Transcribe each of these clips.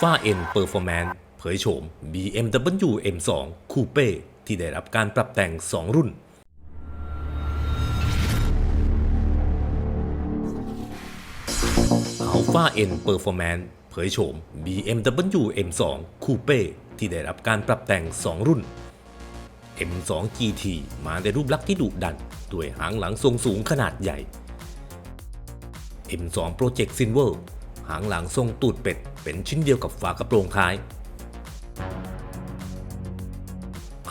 Alpha N Performance เผยโฉม BMW M2 Coupe ที่ได้รับการปรับแต่ง 2 รุ่น Alpha N Performance เผยโฉม BMW M2 Coupe ที่ได้รับการปรับแต่ง 2 รุ่น M2 GT มาในรูปลักษณ์ที่ดุดัน ด้วยหางหลังทรงสูงขนาดใหญ่ M2 Project Silver หางหลังทรงตูดเป็ด เป็นชิ้นเดียวกับฝากระโปรงท้าย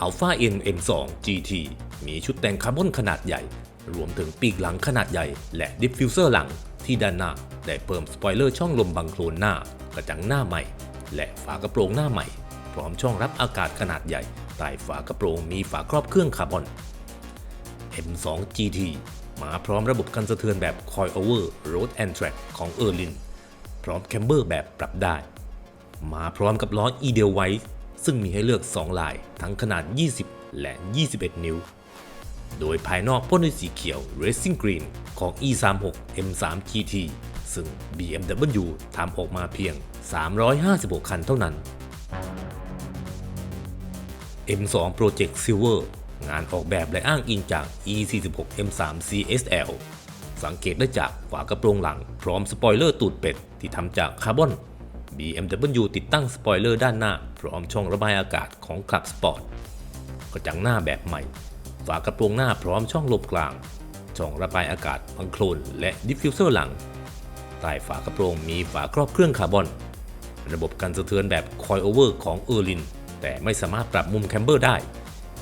Alpha N M2 GT มีชุดแต่งคาร์บอนขนาดใหญ่ รวมถึงปีกหลังขนาดใหญ่ และดิฟฟิวเซอร์หลังที่ด้านหน้า ได้เพิ่มสปอยเลอร์ช่องลมบังโคลนหน้ากระจังหน้าใหม่ และฝากระโปรงหน้าใหม่ พร้อมช่องรับอากาศขนาดใหญ่ใต้ฝากระโปรงมีฝาครอบเครื่องคาร์บอน M2 GT มาพร้อมระบบกันสะเทือนแบบ Coilover Road and Track ของ e r l i n พ ร้อมแคมเบอร์แบบปรับได้ มาพร้อมกับล้อ e d e l w i s e ซึ่งมีให้เลือก 2 ลายทั้งขนาด 20 และ 21 นิ้ว โดยภายนอกพ่นด้วยสีเขียว Racing Green ของ E36 M3 GT ซึ่ง BMW ทำออกมาเพียง 356 คันเท่านั้น M2 Project Silver งานออกแบบและอ้างอิงจาก E46 M3 CSL สังเกตได้จากฝากระโปรงหลัง พร้อมสปอยเลอร์ตูดเป็ด ที่ทำจากคาร์บอน BMW ติดตั้งสปอยเลอร์ด้านหน้า พร้อมช่องระบายอากาศของคลับสปอร์ตกระจังหน้าแบบใหม่ ฝากระโปรงหน้าพร้อมช่องลมกลาง ช่องระบายอากาศบังโคลนและดิฟฟิวเซอร์หลัง ใต้ฝากระโปรงมีฝาครอบเครื่องคาร์บอน ระบบกันสะเทือนแบบคอยโอเวอร์ของเออร์ลิน แต่ไม่สามารถปรับมุมแคมเบอร์ได้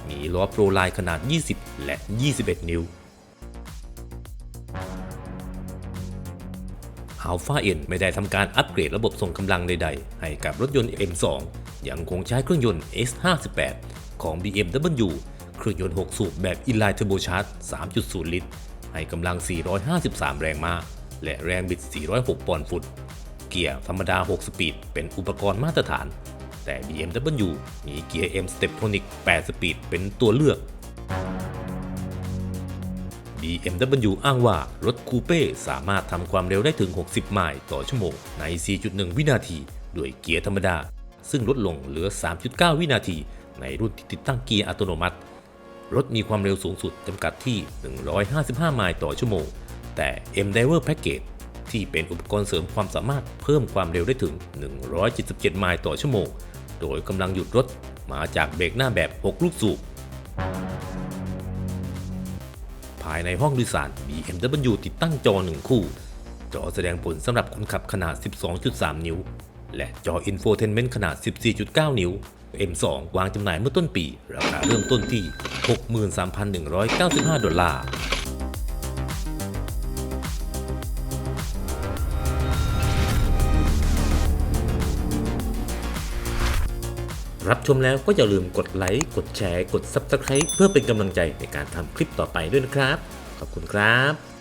มีล้อโปรไลน์ขนาด 20 และ 21 นิ้ว Alpha N ไม่ได้ทำการอัปเกรดระบบส่งกำลังใดๆ ให้กับรถยนต์ M2 ยังคงใช้เครื่องยนต์ S58 ของ BMW เครื่องยนต์ 6 สูบแบบ Inline Turbocharged 3.0 ลิตร ให้กำลัง 453 แรงม้า และแรงบิด 406 ปอนด์ฟุต เกียร์ธรรมดา 6 สปีด เป็นอุปกรณ์มาตรฐาน แต่ BMW มีเกียร์ M Steptronic 8 สปีด เป็นตัวเลือก BMW อ้างว่ารถคูเป้สามารถทำความเร็วได้ถึง 60 ไมล์ต่อชั่วโมง ใน 4.1 วินาที ด้วยเกียร์ธรรมดา ซึ่งลดลงเหลือ 3.9 วินาที ในรุ่นที่ติดตั้งเกียร์อัตโนมัติ รถมีความเร็วสูงสุดจำกัดที่ 155 ไมล์ต่อชั่วโมง แต่ M-Driver Package ที่เป็นอุปกรณ์เสริมความสามารถเพิ่มความเร็วได้ถึง 177 ไมล์ต่อชั่วโมง โดยกำลังหยุดรถมาจากเบรกหน้าแบบ 6 ลูกสูบ ภายในห้องโดยสาร BMW ติดตั้งจอหนึ่งคู่ จอแสดงผลสำหรับคนขับขนาด 12.3 นิ้ว และจออินโฟเทนเมนต์ขนาด 14.9 นิ้ว M2 วางจำหน่ายเมื่อต้นปี ราคาเริ่มต้นที่ 63,195 ดอลลาร์ รับชมแล้วก็อย่าลืมกดไลค์กดแชร์ กด Subscribe เพื่อเป็นกำลังใจในการทำคลิปต่อไปด้วยนะครับ ขอบคุณครับ